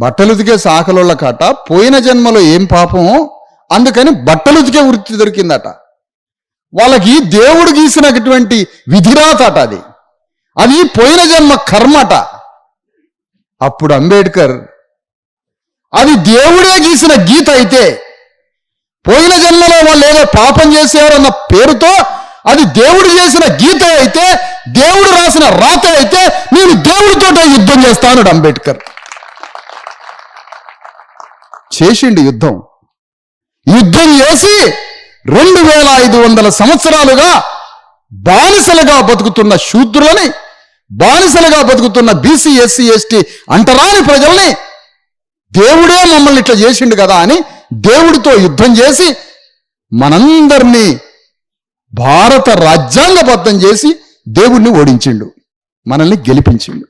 బట్టలు ఉతికే సాకలోళ్ళ కాట పోయిన జన్మలో ఏం పాపమో అందుకని బట్టలు ఉతికే వృత్తి దొరికిందట. వాళ్ళకి దేవుడు గీసినటువంటి విధిరాతట అది. అది పోయిన జన్మ కర్మట. అప్పుడు అంబేద్కర్ అది దేవుడే గీసిన గీత అయితే పోయిన జన్మలో వాళ్ళు ఏదో పాపం చేసేవారన్న పేరుతో అది దేవుడు చేసిన గీత అయితే దేవుడు రాసిన రాత అయితే నేను దేవుడితోటే యుద్ధం చేస్తాను అంబేద్కర్ చేసిండు యుద్ధం. యుద్ధం చేసి రెండు వేల ఐదు వందల సంవత్సరాలుగా బానిసలుగా బతుకుతున్న శూద్రులని బానిసలుగా బతుకుతున్న బీసీ ఎస్సీ ఎస్టీ అంటరాని ప్రజల్ని దేవుడే మమ్మల్ని ఇట్లా చేసిండు కదా అని దేవుడితో యుద్ధం చేసి మనందరినీ భారత రాజ్యాంగబద్ధం చేసి దేవుణ్ణి ఓడించిండు మనల్ని గెలిపించిండు.